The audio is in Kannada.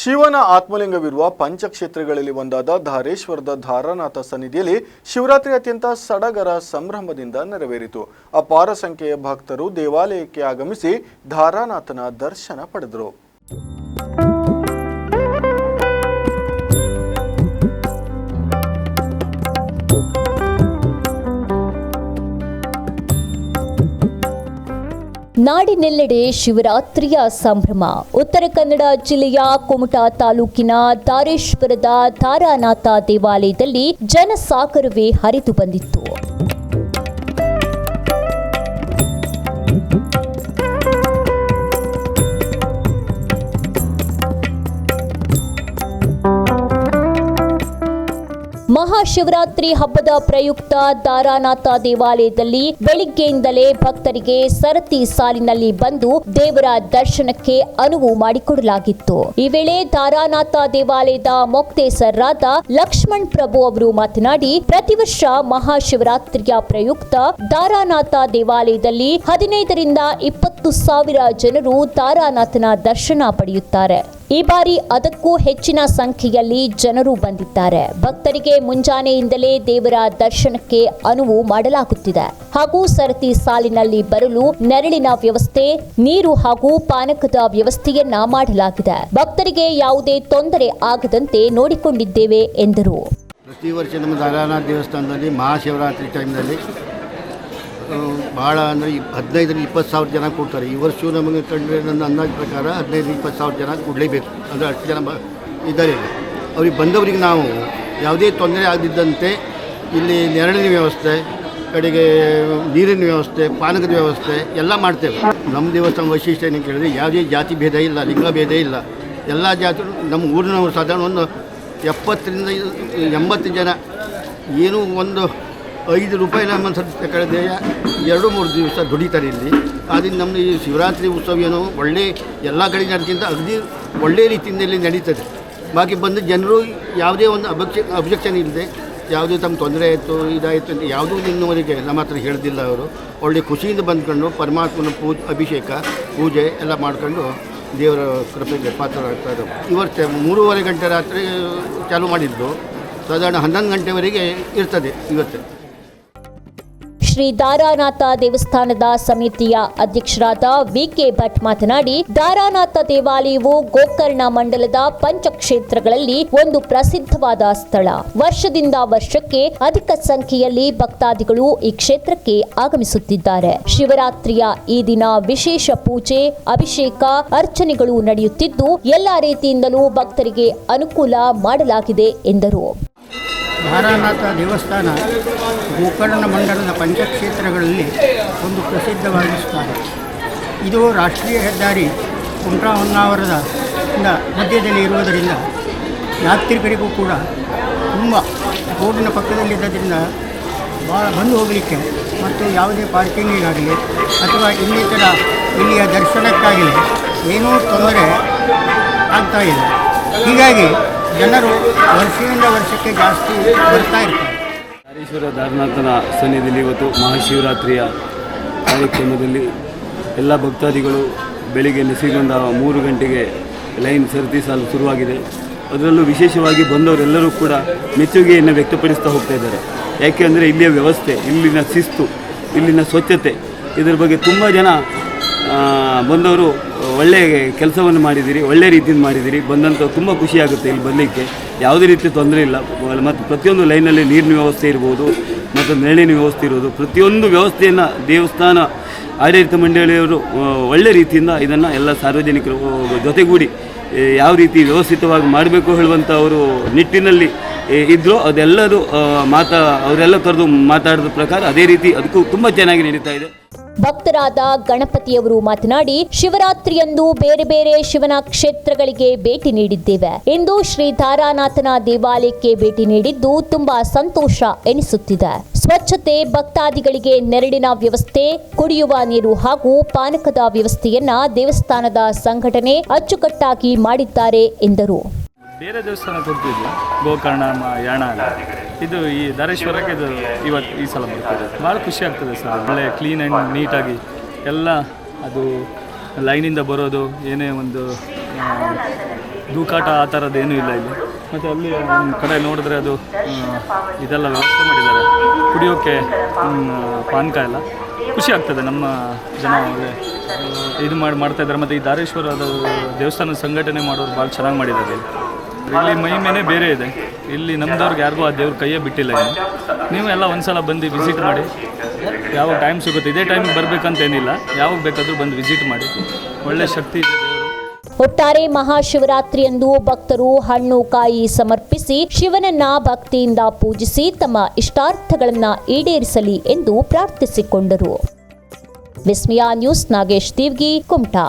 ಶಿವನ ಆತ್ಮಲಿಂಗವಿರುವ ಪಂಚಕ್ಷೇತ್ರಗಳಲ್ಲಿ ಒಂದಾದ ಧಾರೇಶ್ವರದ ಧಾರಾನಾಥ ಸನ್ನಿಧಿಯಲ್ಲಿ ಶಿವರಾತ್ರಿ ಅತ್ಯಂತ ಸಡಗರ ಸಂಭ್ರಮದಿಂದ ನೆರವೇರಿತು. ಅಪಾರ ಸಂಖ್ಯೆಯ ಭಕ್ತರು ದೇವಾಲಯಕ್ಕೆ ಆಗಮಿಸಿ ಧಾರಾನಾಥನ ದರ್ಶನ ಪಡೆದರು. ನಾಡಿನೆಲ್ಲೆಡೆ ಶಿವರಾತ್ರಿಯ ಸಂಭ್ರಮ. ಉತ್ತರ ಕನ್ನಡ ಜಿಲ್ಲೆಯ ಕುಮಟಾ ತಾಲೂಕಿನ ತಾರೇಶ್ವರದ ತಾರಾನಾಥ ದೇವಾಲಯದಲ್ಲಿ ಜನಸಾಗರವೇ ಹರಿದು ಬಂದಿತ್ತು. ಮಹಾಶಿವರಾತ್ರಿ ಹಬ್ಬದ ಪ್ರಯುಕ್ತ ದಾರಾನಾಥ ದೇವಾಲಯದಲ್ಲಿ ಬೆಳಿಗ್ಗೆಯಿಂದಲೇ ಭಕ್ತರಿಗೆ ಸರತಿ ಸಾಲಿನಲ್ಲಿ ಬಂದು ದೇವರ ದರ್ಶನಕ್ಕೆ ಅನುವು ಮಾಡಿಕೊಡಲಾಗಿತ್ತು. ಈ ವೇಳೆ ದಾರಾನಾಥ ದೇವಾಲಯದ ಮೊಕ್ತೇಸರ್ರಾದ ಲಕ್ಷ್ಮಣ್ ಪ್ರಭು ಅವರು ಮಾತನಾಡಿ, ಪ್ರತಿ ವರ್ಷ ಮಹಾಶಿವರಾತ್ರಿಯ ಪ್ರಯುಕ್ತ ದಾರಾನಾಥ ದೇವಾಲಯದಲ್ಲಿ ಹದಿನೈದರಿಂದ ಇಪ್ಪತ್ತು ಸಾವಿರ ಜನರು ದಾರಾನಾಥನ ದರ್ಶನ ಪಡೆಯುತ್ತಾರೆ. ಈ ಬಾರಿ ಅದಕ್ಕೂ ಹೆಚ್ಚಿನ ಸಂಖ್ಯೆಯಲ್ಲಿ ಜನರು ಬಂದಿದ್ದಾರೆ. ಭಕ್ತರಿಗೆ ಮುಂಜಾನೆಯಿಂದಲೇ ದೇವರ ದರ್ಶನಕ್ಕೆ ಅನುವು ಮಾಡಲಾಗುತ್ತಿದೆ. ಹಾಗೂ ಸರತಿ ಸಾಲಿನಲ್ಲಿ ಬರಲು ನೆರಳಿನ ವ್ಯವಸ್ಥೆ, ನೀರು ಹಾಗೂ ಪಾನಕದ ವ್ಯವಸ್ಥೆಯನ್ನ ಮಾಡಲಾಗಿದೆ. ಭಕ್ತರಿಗೆ ಯಾವುದೇ ತೊಂದರೆ ಆಗದಂತೆ ನೋಡಿಕೊಂಡಿದ್ದೇವೆ ಎಂದರು. ಪ್ರತಿ ವರ್ಷ ನಮ್ಮ ದೇವಸ್ಥಾನದಲ್ಲಿ ಮಹಾಶಿವರಾತ್ರಿ ಟೈಮ್ನಲ್ಲಿ ಭಾಳ ಅಂದರೆ ಹದಿನೈದರಿಂದ ಇಪ್ಪತ್ತು ಸಾವಿರ ಜನ ಕೊಡ್ತಾರೆ. ಈ ವರ್ಷ ನಮಗೆ ಕಂಡ್ರೆ ನನ್ನ ಅಂದಾಜು ಪ್ರಕಾರ ಹದಿನೈದು ಇಪ್ಪತ್ತು ಸಾವಿರ ಜನ ಕೊಡಲೇಬೇಕು. ಅಂದರೆ ಅಷ್ಟು ಜನ ಬ ಇದ್ದಾರೆ. ಅವ್ರಿಗೆ ಬಂದವರಿಗೆ ನಾವು ಯಾವುದೇ ತೊಂದರೆ ಆಗದಿದ್ದಂತೆ ಇಲ್ಲಿ ನೆರಳಿನ ವ್ಯವಸ್ಥೆ, ಕಡೆಗೆ ನೀರಿನ ವ್ಯವಸ್ಥೆ ಪಾನಕದ ವ್ಯವಸ್ಥೆ ಎಲ್ಲ ಮಾಡ್ತೇವೆ. ನಮ್ಮ ದೇವಸ್ಥಾನ ವೈಶಿಷ್ಟ್ಯ ಏನು ಕೇಳಿದ್ರೆ ಯಾವುದೇ ಜಾತಿ ಭೇದ ಇಲ್ಲ, ಲಿಂಗ ಭೇದ ಇಲ್ಲ. ಎಲ್ಲ ಜಾತಿ, ನಮ್ಮ ಊರಿನವರು ಸಾಧಾರಣ ಒಂದು ಎಪ್ಪತ್ತರಿಂದ ಎಂಬತ್ತು ಜನ ಏನೂ ಒಂದು ಐದು ರೂಪಾಯಿ ನಮ್ಮ ಸ್ವಲ್ಪ ಕಳೆದ. ಎರಡು, ಮೂರು ದಿವಸ ದುಡಿತಾರೆ ಇಲ್ಲಿ. ಆದ್ದರಿಂದ ನಮ್ಮ ಈ ಶಿವರಾತ್ರಿ ಉತ್ಸವ ಏನು ಒಳ್ಳೆ ಎಲ್ಲ ಕಡೆ ನಡೆಕ್ಕಿಂತ ಅಗದಿ ಒಳ್ಳೆ ರೀತಿಯಲ್ಲಿ ನಡೀತದೆ. ಬಾಕಿ ಬಂದು ಜನರು ಯಾವುದೇ ಒಂದು ಅಬ್ಜೆ ಅಬ್ಜೆಕ್ಷನ್ ಇಲ್ಲದೆ ಯಾವುದೇ ತಮ್ಮ ತೊಂದರೆ ಆಯಿತು, ಇದಾಯಿತು ಅಂತ ಯಾವುದೂ ಇನ್ನುವರೆಗೆ ನಮ್ಮ ಹತ್ರ ಹೇಳ್ದಿಲ್ಲ ಅವರು. ಒಳ್ಳೆ ಖುಷಿಯಿಂದ ಬಂದ್ಕೊಂಡು ಪರಮಾತ್ಮನ ಪೂಜೆ ಅಭಿಷೇಕ, ಪೂಜೆ ಎಲ್ಲ ಮಾಡ್ಕೊಂಡು ದೇವರ ಕೃಪೆಗೆ ಪಾತ್ರರಾಗ್ತಾ ಇದ್ದಾರೆ ಇವತ್ತು ಮೂರುವರೆ ಗಂಟೆ ರಾತ್ರಿ ಚಾಲೂ ಮಾಡಿದ್ದು. ಸಾಧಾರಣ ಹನ್ನೊಂದು ಗಂಟೆವರೆಗೆ ಇರ್ತದೆ ಇವತ್ತು. ಶ್ರೀ ದಾರಾನಾಥ ದೇವಸ್ಥಾನದ ಸಮಿತಿಯ ಅಧ್ಯಕ್ಷರಾದ ವಿಕೆ ಭಟ್ ಮಾತನಾಡಿ, ದಾರಾನಾಥ ದೇವಾಲಯವು ಗೋಕರ್ಣ ಮಂಡಲದ ಪಂಚಕ್ಷೇತ್ರಗಳಲ್ಲಿ ಒಂದು ಪ್ರಸಿದ್ಧವಾದ ಸ್ಥಳ. ವರ್ಷದಿಂದ ವರ್ಷಕ್ಕೆ ಅಧಿಕ ಸಂಖ್ಯೆಯಲ್ಲಿ ಭಕ್ತಾದಿಗಳು ಈ ಕ್ಷೇತ್ರಕ್ಕೆ ಆಗಮಿಸುತ್ತಿದ್ದಾರೆ. ಶಿವರಾತ್ರಿಯ ಈ ದಿನ ವಿಶೇಷ ಪೂಜೆ, ಅಭಿಷೇಕ, ಅರ್ಚನೆಗಳು ನಡೆಯುತ್ತಿದ್ದು, ಎಲ್ಲಾ ರೀತಿಯಿಂದಲೂ ಭಕ್ತರಿಗೆ ಅನುಕೂಲ ಮಾಡಲಾಗಿದೆ ಎಂದರು. ಧಾರಾನಾಥ ದೇವಸ್ಥಾನ ಗೋಕರ್ಣ ಮಂಡಲದ ಪಂಚಕ್ಷೇತ್ರಗಳಲ್ಲಿ ಒಂದು ಪ್ರಸಿದ್ಧವಾದ ಸ್ಥಾನ ಇದು ರಾಷ್ಟ್ರೀಯ ಹೆದ್ದಾರಿ ಕುಂಟ್ರಾ ಹೊನ್ನಾವರದ ಮಧ್ಯದಲ್ಲಿ ಇರುವುದರಿಂದ ಯಾತ್ರಿಕರಿಗೂ ಕೂಡ ತುಂಬ ರೋಡಿನ ಪಕ್ಕದಲ್ಲಿದ್ದರಿಂದ ಭಾಳ ಬಂದು ಹೋಗಲಿಕ್ಕೆ ಮತ್ತು ಯಾವುದೇ ಪಾರ್ಕಿಂಗಿಗಾಗಲಿ ಅಥವಾ ಇನ್ನಿತರ ಇಲ್ಲಿಯ ದರ್ಶನಕ್ಕಾಗಲಿ ಏನೂ ತೊಂದರೆ ಆಗ್ತಾಯಿಲ್ಲ ಹೀಗಾಗಿ ಜನರು ವರ್ಷದಿಂದ ವರ್ಷಕ್ಕೆ ಜಾಸ್ತಿ ಬರ್ತಾ ಇರ್ತಾರೆ. ಹರೀಶ್ವರ ದಾರನಾಥನ ಸನ್ನಿಧಿಯಲ್ಲಿ ಇವತ್ತು ಮಹಾಶಿವರಾತ್ರಿಯ ಕಾರ್ಯಕ್ರಮದಲ್ಲಿ ಎಲ್ಲ ಭಕ್ತಾದಿಗಳು ಬೆಳಿಗ್ಗೆ ನಸಿಗೊಂಡ ಮೂರು ಗಂಟೆಗೆ ಲೈನ್ ಸರತಿ ಸಾಲು ಶುರುವಾಗಿದೆ. ಅದರಲ್ಲೂ ವಿಶೇಷವಾಗಿ ಬಂದವರೆಲ್ಲರೂ ಕೂಡ ಮೆಚ್ಚುಗೆಯನ್ನು ವ್ಯಕ್ತಪಡಿಸ್ತಾ ಹೋಗ್ತಾ ಇದ್ದಾರೆ. ಯಾಕೆ ಅಂದರೆ ಇಲ್ಲಿಯ ವ್ಯವಸ್ಥೆ, ಇಲ್ಲಿನ ಶಿಸ್ತು, ಇಲ್ಲಿನ ಸ್ವಚ್ಛತೆ, ಇದರ ಬಗ್ಗೆ ತುಂಬ ಜನ ಬಂದವರು ಒಳ್ಳೆಯ ಕೆಲಸವನ್ನು ಮಾಡಿದ್ದೀರಿ, ಒಳ್ಳೆ ರೀತಿಯಿಂದ ಮಾಡಿದ್ದೀರಿ. ಬಂದಂಥ ತುಂಬ ಖುಷಿಯಾಗುತ್ತೆ ಇಲ್ಲಿ ಬರಲಿಕ್ಕೆ. ಯಾವುದೇ ರೀತಿ ತೊಂದರೆ ಇಲ್ಲ. ಮತ್ತು ಪ್ರತಿಯೊಂದು ಲೈನಲ್ಲಿ ನೀರಿನ ವ್ಯವಸ್ಥೆ ಇರ್ಬೋದು, ಮತ್ತು ನೆರಳಿನ ವ್ಯವಸ್ಥೆ ಇರ್ಬೋದು. ಪ್ರತಿಯೊಂದು ವ್ಯವಸ್ಥೆಯನ್ನು ದೇವಸ್ಥಾನ ಆಡಳಿತ ಮಂಡಳಿಯವರು ಒಳ್ಳೆ ರೀತಿಯಿಂದ ಇದನ್ನು ಎಲ್ಲ ಸಾರ್ವಜನಿಕರು ಜೊತೆಗೂಡಿ ಯಾವ ರೀತಿ ವ್ಯವಸ್ಥಿತವಾಗಿ ಮಾಡಬೇಕು ಹೇಳುವಂಥ ಅವರು ನಿಟ್ಟಿನಲ್ಲಿ ಇದ್ದರೂ ಅದೆಲ್ಲರೂ ಮಾತಾ, ಅವರೆಲ್ಲ ಕರೆದು ಮಾತಾಡಿದ ಪ್ರಕಾರ ಅದೇ ರೀತಿ ಅದಕ್ಕೂ ತುಂಬ ಚೆನ್ನಾಗಿ ನಡೀತಾ ಇದೆ. ಭಕ್ತರಾದ ಗಣಪತಿಯವರು ಮಾತನಾಡಿ, ಶಿವರಾತ್ರಿಯಂದು ಬೇರೆ ಬೇರೆ ಶಿವನ ಕ್ಷೇತ್ರಗಳಿಗೆ ಭೇಟಿ ನೀಡಿದ್ದೇವೆ. ಇಂದು ಶ್ರೀ ತಾರಾನಾಥನ ದೇವಾಲಯಕ್ಕೆ ಭೇಟಿ ನೀಡಿದ್ದು ತುಂಬಾ ಸಂತೋಷ ಎನಿಸುತ್ತಿದೆ. ಸ್ವಚ್ಛತೆ, ಭಕ್ತಾದಿಗಳಿಗೆ ನೆರಳಿನ ವ್ಯವಸ್ಥೆ, ಕುಡಿಯುವ ನೀರು ಹಾಗೂ ಪಾನಕದ ವ್ಯವಸ್ಥೆಯನ್ನ ದೇವಸ್ಥಾನದ ಸಂಘಟನೆ ಅಚ್ಚುಕಟ್ಟಾಗಿ ಮಾಡಿದ್ದಾರೆ ಎಂದರು. ಬೇರೆ ದೇವಸ್ಥಾನ ಕೊಡ್ತಿದ್ವಿ ಗೋಕರ್ಣ ಯಾಣ ಇದು ಈ ಧಾರೇಶ್ವರಕ್ಕೆ ಇದು ಇವತ್ತು ಈ ಸಲ ಬರ್ತದೆ ಭಾಳ ಖುಷಿ ಆಗ್ತದೆ ಸರ್, ಒಳ್ಳೆ ಕ್ಲೀನ್ ಆ್ಯಂಡ್ ನೀಟಾಗಿ ಎಲ್ಲ ಅದು ಲೈನಿಂದ ಬರೋದು, ಏನೇ ಒಂದು ದೂಕಾಟ ಆ ಥರದ್ದು ಏನೂ ಇಲ್ಲ ಇಲ್ಲಿ. ಮತ್ತು ಅಲ್ಲಿ ಒಂದು ಕಡೆ ನೋಡಿದ್ರೆ ಅದು ಇದೆಲ್ಲ ವ್ಯವಸ್ಥೆ ಮಾಡಿದ್ದಾರೆ. ಕುಡಿಯೋಕ್ಕೆ ಪಾನಕ ಎಲ್ಲ. ಖುಷಿ ಆಗ್ತದೆ ನಮ್ಮ ಜನ ಇದು ಮಾಡಿ ಮಾಡ್ತಾಯಿದ್ದಾರೆ ಮತ್ತು ಈ ಧಾರೇಶ್ವರದ ದೇವಸ್ಥಾನ ಸಂಘಟನೆ ಮಾಡೋರು ಭಾಳ ಚೆನ್ನಾಗಿ ಮಾಡಿದ್ದಾರೆ ಇಲ್ಲಿ. ಮಹಿಮೆನೇ ಬೇರೆ ಇದೆ. ಇಲ್ಲಿ ನಮ್ದವ್ರಿಗೆ ಯಾರಿಗೂ ಆ ದೇವ್ರ ಕೈಯೇ ಬಿಟ್ಟಿಲ್ಲ ನೀವು ಎಲ್ಲ ಒಂದ್ಸಲ ಬಂದು ವಿಸಿಟ್ ಮಾಡಿ. ಯಾವಾಗ ಟೈಮ್ ಸಿಗುತ್ತೆ, ಇದೇ ಟೈಮ್ ಬರಬೇಕಂತ ಏನಿಲ್ಲ. ಯಾವಾಗ ಬೇಕಾದರೂ ಬಂದು ವಿಸಿಟ್ ಮಾಡಿ. ಒಳ್ಳೆ ಶಕ್ತಿ ಇದೆ ಒಟ್ಟಾರೆ ಮಹಾಶಿವರಾತ್ರಿಯಂದು ಭಕ್ತರು ಹಣ್ಣು ಕಾಯಿ ಸಮರ್ಪಿಸಿ ಶಿವನನ್ನ ಭಕ್ತಿಯಿಂದ ಪೂಜಿಸಿ ತಮ್ಮ ಇಷ್ಟಾರ್ಥಗಳನ್ನ ಈಡೇರಿಸಲಿ ಎಂದು ಪ್ರಾರ್ಥಿಸಿಕೊಂಡರು. ವಿಸ್ಮಿಯಾ ನ್ಯೂಸ್ ನಾಗೇಶ್ ದೇವ್ಗಿ, ಕುಮಟಾ.